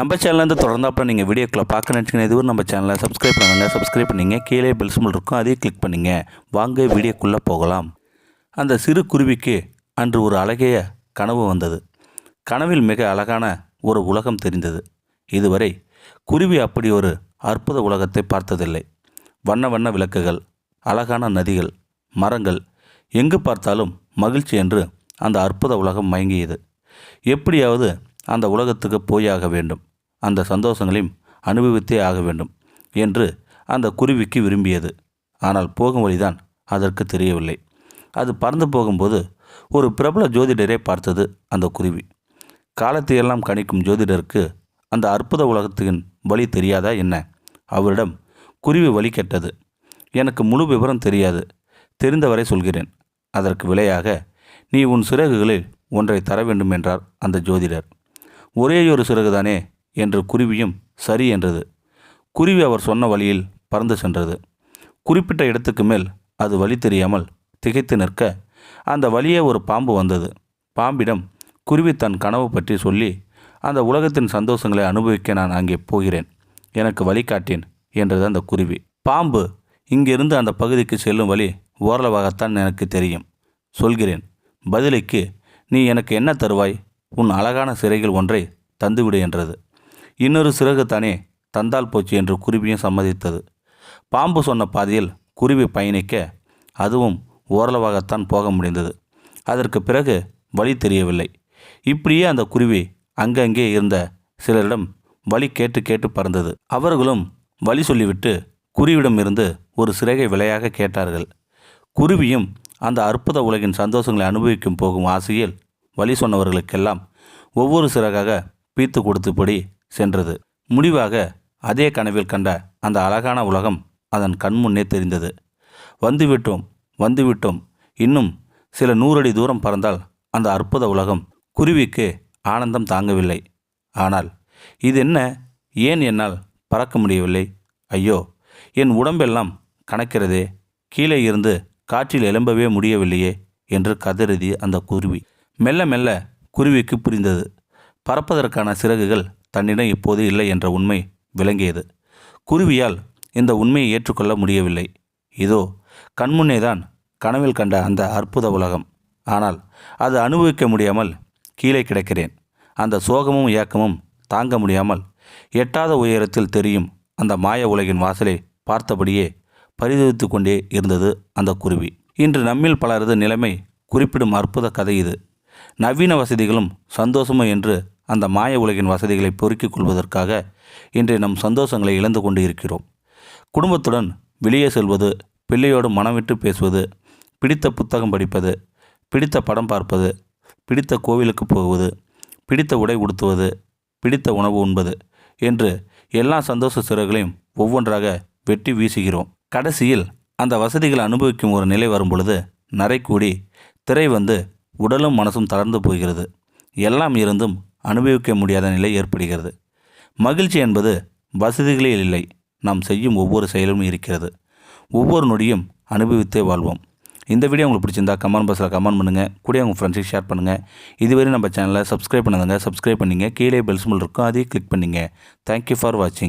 நம்ம சேனல்லேருந்து தொடர்ந்தாப்புல நீங்கள் வீடியோக்களை பார்க்க நினச்சிங்கன்னா இதுவும் நம்ம சேனலை சப்ஸ்கிரைப் பண்ணுங்க சப்ஸ்கிரைப் பண்ணிங்க. கீழே பெல் சிம்பிள் இருக்கும் அதையும் கிளிக் பண்ணிங்க. வாங்க வீடியோக்குள்ளே போகலாம். அந்த சிறு குருவிக்கு அன்று ஒரு அழகிய கனவு வந்தது. கனவில் மிக அழகான ஒரு உலகம் தெரிந்தது. இதுவரை குருவி அப்படி ஒரு அற்புத உலகத்தை பார்த்ததில்லை. வண்ண வண்ண விளக்குகள் அழகான நதிகள் மரங்கள் எங்கு பார்த்தாலும் மகிழ்ச்சி என்று அந்த அற்புத உலகம் மயங்கியது. எப்படியாவது அந்த உலகத்துக்கு போயாக வேண்டும். அந்த சந்தோஷங்களையும் அனுபவித்தே ஆக வேண்டும் என்று அந்த குருவிக்கு விரும்பியது. ஆனால் போகும் வழிதான் அதற்கு தெரியவில்லை. அது பறந்து போகும்போது ஒரு பிரபல ஜோதிடரை பார்த்தது அந்த குருவி. காலத்தையெல்லாம் கணிக்கும் ஜோதிடருக்கு அந்த அற்புத உலகத்தின் வழி தெரியாதா என்ன? அவரிடம் குருவி வழி கெட்டது. எனக்கு முழு விவரம் தெரியாது. தெரிந்தவரை சொல்கிறேன். அதற்கு விலையாக நீ உன் சிறகுகளில் ஒன்றை தர வேண்டும் என்றார் அந்த ஜோதிடர். ஒரேயொரு சிறகுதானே? என்று குருவியும் சரி என்றது. குருவி அவர் சொன்ன வழியில் பறந்து சென்றது. குறிப்பிட்ட இடத்துக்கு மேல் அது வழி தெரியாமல் திகைத்து நிற்க அந்த வழியே ஒரு பாம்பு வந்தது. பாம்பிடம் குருவி தன் கனவு பற்றி சொல்லி அந்த உலகத்தின் சந்தோஷங்களை அனுபவிக்க நான் அங்கே போகிறேன். எனக்கு வழிகாட்டேன் என்றது அந்த குருவி. பாம்பு இங்கிருந்து அந்த பகுதிக்கு செல்லும் வழி ஓரளவாகத்தான் எனக்கு தெரியும். சொல்கிறேன் பதிலுக்கு நீ எனக்கு என்ன தருவாய்? உன் அழகான சிறைகள் ஒன்றை தந்துவிடு என்றது. இன்னொரு சிறகு தானே தந்தால் போச்சு என்று குருவியும் சம்மதித்தது. பாம்பு சொன்ன பாதையில் குருவி பயணிக்க அதுவும் ஓரளவாகத்தான் போக முடிந்தது. அதற்கு பிறகு வழி தெரியவில்லை. இப்படியே அந்த குருவி அங்கங்கே இருந்த சிலரிடம் வழி கேட்டு கேட்டு பறந்தது. அவர்களும் வழி சொல்லிவிட்டு குருவிடமிருந்து ஒரு சிறகை விலையாக கேட்டார்கள். குருவியும் அந்த அற்புத உலகின் சந்தோஷங்களை அனுபவிக்கும் போகும் ஆசையில் வழி சொன்னவர்களுக்கெல்லாம் ஒவ்வொரு சிறகாக பீத்து கொடுத்தபடி சென்றது. முடிவாக அதே கனவில் கண்ட அந்த அழகான உலகம் அதன் கண்முன்னே தெரிந்தது. வந்துவிட்டோம் வந்துவிட்டோம். இன்னும் சில நூறடி தூரம் பறந்தால் அந்த அற்புத உலகம் குருவிக்கு ஆனந்தம் தாங்கவில்லை. ஆனால் இது என்ன ஏன் என்னால் பறக்க முடியவில்லை? ஐயோ என் உடம்பெல்லாம் கணக்கிறதே கீழே இருந்து காற்றில் எழும்பவே முடியவில்லையே என்று கதறியது அந்த குருவி. மெல்ல மெல்ல குருவிக்கு புரிந்தது. பறப்பதற்கான சிறகுகள் தன்னிடம் இப்போது இல்லை என்ற உண்மை விளங்கியது. குருவியால் இந்த உண்மையை ஏற்றுக்கொள்ள முடியவில்லை. இதோ கண்முன்னேதான் கனவில் கண்ட அந்த அற்புத உலகம். ஆனால் அது அனுபவிக்க முடியாமல் கீழே கிடக்கிறேன். அந்த சோகமும் ஏக்கமும் தாங்க முடியாமல் எட்டாத உயரத்தில் தெரியும் அந்த மாய உலகின் வாசலை பார்த்தபடியே பரிதவித்து கொண்டே இருந்தது அந்த குருவி. இன்று நம்மில் பலரது நிலைமை குறிப்பிடும் அற்புத கதை இது. நவீன வசதிகளும் சந்தோஷமும் என்று அந்த மாய உலகின் வசதிகளை பொறுக்கிக் கொள்வதற்காக இன்று நம் சந்தோஷங்களை இழந்து கொண்டு இருக்கிறோம். குடும்பத்துடன் வெளியே செல்வது பிள்ளையோடு மனம் விட்டு பேசுவது பிடித்த புத்தகம் படிப்பது பிடித்த படம் பார்ப்பது பிடித்த கோவிலுக்கு போவது பிடித்த உடை உடுத்துவது பிடித்த உணவு உண்பது என்று எல்லா சந்தோஷ சிறகுகளையும் ஒவ்வொன்றாக வெட்டி வீசுகிறோம். கடைசியில் அந்த வசதிகளை அனுபவிக்கும் ஒரு நிலை வரும் பொழுது நரை கூடி திரை வந்து உடலும் மனசும் தளர்ந்து போகிறது. எல்லாம் இருந்தும் அனுபவிக்க முடியாத நிலை ஏற்படுகிறது. மகிழ்ச்சி என்பது வசதிகளில் இல்லை. நாம் செய்யும் ஒவ்வொரு செயலும் இருக்கிறது. ஒவ்வொரு நொடியும் அனுபவித்தே வாழ்வோம். இந்த வீடியோ உங்களுக்கு பிடிச்சிருந்தா கமெண்ட் பாக்ஸில் கமெண்ட் பண்ணுங்கள் கூட உங்கள் ஃப்ரெண்ட்ஸுக்கு ஷேர் பண்ணுங்கள் இதுவரை நம்ம சேனலை சப்ஸ்கிரைப் பண்ணாதங்க சப்ஸ்கிரைப் பண்ணிங்க. கீழே பெல் இருக்கும். அதையும் கிளிக் பண்ணிங்க. தேங்க்யூ ஃபார் வாட்சிங்